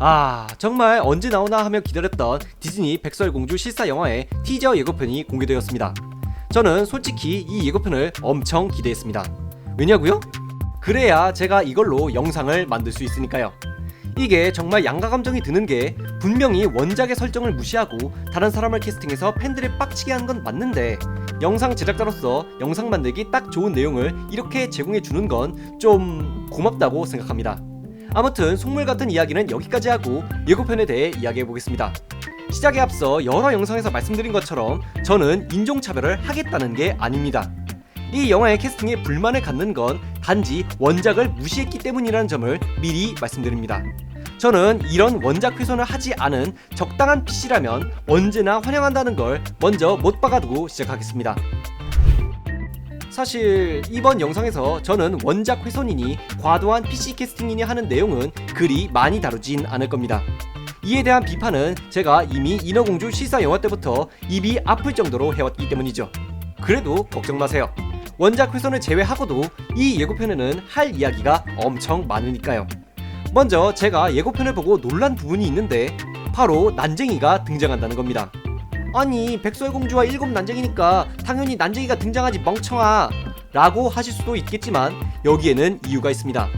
아 정말 언제 나오나 하며 기다렸던 디즈니 백설공주 실사 영화의 티저 예고편이 공개되었습니다. 저는 솔직히 이 예고편을 엄청 기대했습니다. 왜냐고요? 그래야 제가 이걸로 영상을 만들 수 있으니까요. 이게 정말 양가 감정이 드는 게 분명히 원작의 설정을 무시하고 다른 사람을 캐스팅해서 팬들을 빡치게 한 건 맞는데 영상 제작자로서 영상 만들기 딱 좋은 내용을 이렇게 제공해 주는 건 좀 고맙다고 생각합니다. 아무튼 속물 같은 이야기는 여기까지 하고 예고편에 대해 이야기해 보겠습니다. 시작에 앞서 여러 영상에서 말씀드린 것처럼 저는 인종차별을 하겠다는 게 아닙니다. 이 영화의 캐스팅에 불만을 갖는 건 단지 원작을 무시했기 때문이라는 점을 미리 말씀드립니다. 저는 이런 원작 훼손을 하지 않은 적당한 PC라면 언제나 환영한다는 걸 먼저 못 박아두고 시작하겠습니다. 사실 이번 영상에서 저는 원작 훼손이니 과도한 PC 캐스팅이니 하는 내용은 그리 많이 다루진 않을 겁니다. 이에 대한 비판은 제가 이미 인어공주 실사 영화 때부터 입이 아플 정도로 해왔기 때문이죠. 그래도 걱정 마세요. 원작 훼손을 제외하고도 이 예고편에는 할 이야기가 엄청 많으니까요. 먼저 제가 예고편을 보고 놀란 부분이 있는데 바로 난쟁이가 등장한다는 겁니다. 아니 백설공주와 일곱 난쟁이니까 당연히 난쟁이가 등장하지 멍청아 라고 하실 수도 있겠지만 여기에는 이유가 있습니다.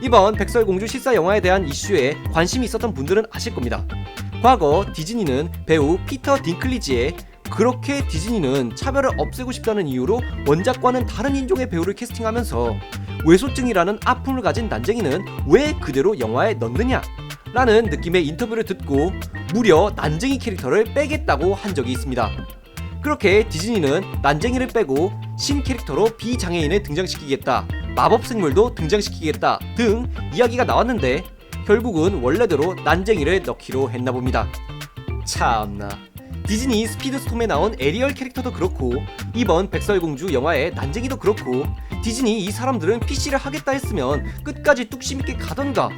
이번 백설공주 실사 영화에 대한 이슈에 관심이 있었던 분들은 아실 겁니다. 과거 디즈니는 배우 피터 딩클리지의 그렇게 디즈니는 차별을 없애고 싶다는 이유로 원작과는 다른 인종의 배우를 캐스팅하면서 외소증이라는 아픔을 가진 난쟁이는 왜 그대로 영화에 넣느냐? 라는 느낌의 인터뷰를 듣고 무려 난쟁이 캐릭터를 빼겠다고 한 적이 있습니다. 그렇게 디즈니는 난쟁이를 빼고 신 캐릭터로 비장애인을 등장시키겠다, 마법 생물도 등장시키겠다 등 이야기가 나왔는데 결국은 원래대로 난쟁이를 넣기로 했나 봅니다. 참나. 디즈니 스피드스톰에 나온 에리얼 캐릭터도 그렇고 이번 백설공주 영화의 난쟁이도 그렇고 디즈니 이 사람들은 PC를 하겠다 했으면 끝까지 뚝심 있게 가던가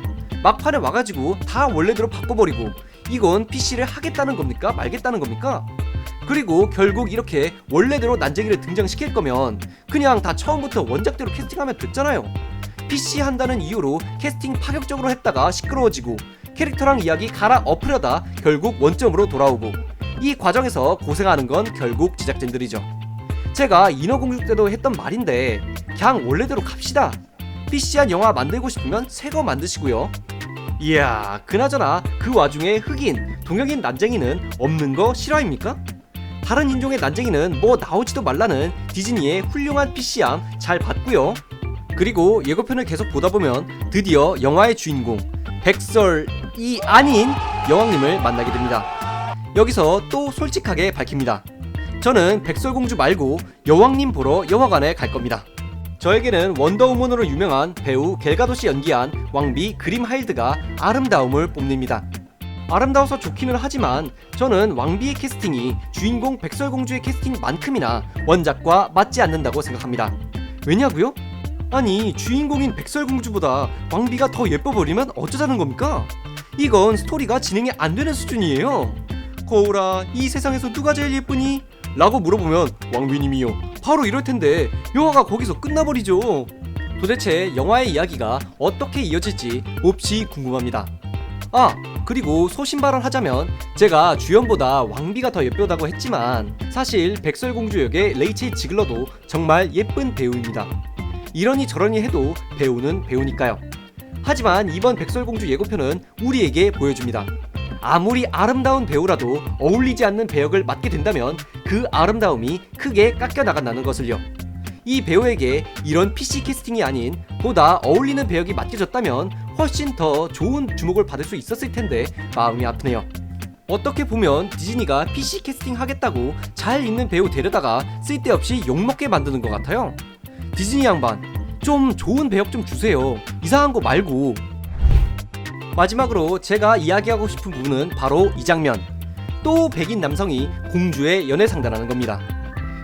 막판에 와가지고 다 원래대로 바꿔버리고 이건 PC를 하겠다는 겁니까 말겠다는 겁니까? 그리고 결국 이렇게 원래대로 난쟁이를 등장시킬 거면 그냥 다 처음부터 원작대로 캐스팅하면 됐잖아요. PC 한다는 이유로 캐스팅 파격적으로 했다가 시끄러워지고 캐릭터랑 이야기 갈아 엎으려다 결국 원점으로 돌아오고 이 과정에서 고생하는 건 결국 제작진들이죠. 제가 인어공주 때도 했던 말인데 그냥 원래대로 갑시다. PC한 영화 만들고 싶으면 새거 만드시고요. 이야, 그나저나 그 와중에 흑인, 동양인 난쟁이는 없는 거 실화입니까? 다른 인종의 난쟁이는 뭐 나오지도 말라는 디즈니의 훌륭한 PC함 잘 봤고요. 그리고 예고편을 계속 보다 보면 드디어 영화의 주인공 백설이 아닌 여왕님을 만나게 됩니다. 여기서 또 솔직하게 밝힙니다. 저는 백설공주 말고 여왕님 보러 영화관에 갈 겁니다. 저에게는 원더우먼으로 유명한 배우 겔가도시 연기한 왕비 그림 하일드가 아름다움을 뽐냅니다. 아름다워서 좋기는 하지만 저는 왕비의 캐스팅이 주인공 백설공주의 캐스팅만큼이나 원작과 맞지 않는다고 생각합니다. 왜냐고요? 아니 주인공인 백설공주보다 왕비가 더 예뻐 보이면 어쩌자는 겁니까? 이건 스토리가 진행이 안 되는 수준이에요. 거울아, 이 세상에서 누가 제일 예쁘니? 라고 물어보면 왕비님이요. 바로 이럴 텐데 영화가 거기서 끝나버리죠. 도대체 영화의 이야기가 어떻게 이어질지 몹시 궁금합니다. 아, 그리고 소신 발언 하자면 제가 주연보다 왕비가 더 예쁘다고 했지만 사실 백설공주 역의 레이첼 지글러도 정말 예쁜 배우입니다. 이러니 저러니 해도 배우는 배우니까요. 하지만 이번 백설공주 예고편은 우리에게 보여줍니다. 아무리 아름다운 배우라도 어울리지 않는 배역을 맡게 된다면 그 아름다움이 크게 깎여 나간다는 것을요. 이 배우에게 이런 PC 캐스팅이 아닌 보다 어울리는 배역이 맡겨졌다면 훨씬 더 좋은 주목을 받을 수 있었을 텐데 마음이 아프네요. 어떻게 보면 디즈니가 PC 캐스팅 하겠다고 잘 있는 배우 데려다가 쓸데없이 욕먹게 만드는 것 같아요. 디즈니 양반, 좀 좋은 배역 좀 주세요. 이상한 거 말고. 마지막으로 제가 이야기하고 싶은 부분은 바로 이 장면. 또 백인 남성이 공주의 연애 상대라는 겁니다.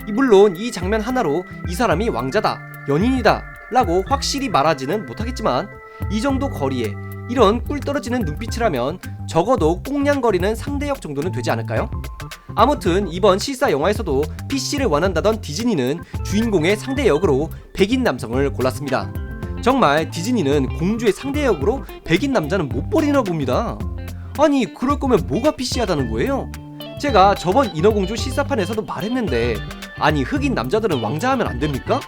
이- 물론 이 장면 하나로 이 사람이 왕자다, 연인이다 라고 확실히 말하지는 못하겠지만 이 정도 거리에 이런 꿀 떨어지는 눈빛이라면 적어도 꽁냥거리는 상대역 정도는 되지 않을까요? 아무튼 이번 실사 영화에서도 PC를 원한다던 디즈니는 주인공의 상대 역으로 백인 남성을 골랐습니다. 정말 디즈니는 공주의 상대 역으로 백인 남자는 못 버리나 봅니다. 아니 그럴 거면 뭐가 피시하다는 거예요? 제가 저번 인어공주 시사판에서도 말했는데 아니 흑인 남자들은 왕자하면 안 됩니까?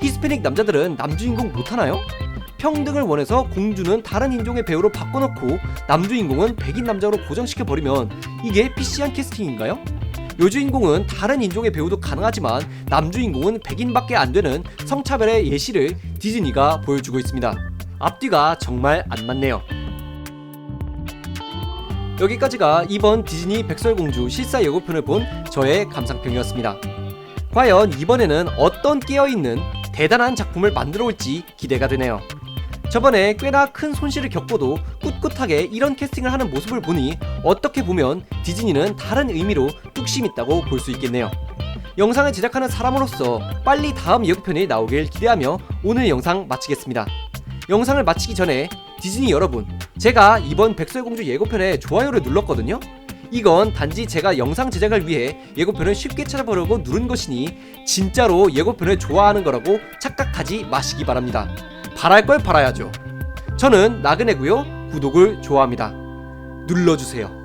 히스패닉 남자들은 남주인공 못하나요? 평등을 원해서 공주는 다른 인종의 배우로 바꿔놓고 남주인공은 백인 남자로 고정시켜 버리면 이게 PC한 캐스팅인가요? 여주인공은 다른 인종의 배우도 가능하지만 남주인공은 백인밖에 안 되는 성차별의 예시를 디즈니가 보여주고 있습니다. 앞뒤가 정말 안 맞네요. 여기까지가 이번 디즈니 백설공주 실사 예고편을 본 저의 감상평이었습니다. 과연 이번에는 어떤 깨어있는 대단한 작품을 만들어 올지 기대가 되네요. 저번에 꽤나 큰 손실을 겪고도 꿋꿋하게 이런 캐스팅을 하는 모습을 보니 어떻게 보면 디즈니는 다른 의미로 뚝심 있다고 볼 수 있겠네요. 영상을 제작하는 사람으로서 빨리 다음 예고편이 나오길 기대하며 오늘 영상 마치겠습니다. 영상을 마치기 전에 디즈니 여러분, 제가 이번 백설공주 예고편에 좋아요를 눌렀거든요. 이건 단지 제가 영상 제작을 위해 예고편을 쉽게 찾아보려고 누른 것이니 진짜로 예고편을 좋아하는 거라고 착각하지 마시기 바랍니다. 바랄 걸 바라야죠. 저는 나그네고요. 구독을 좋아합니다. 눌러주세요.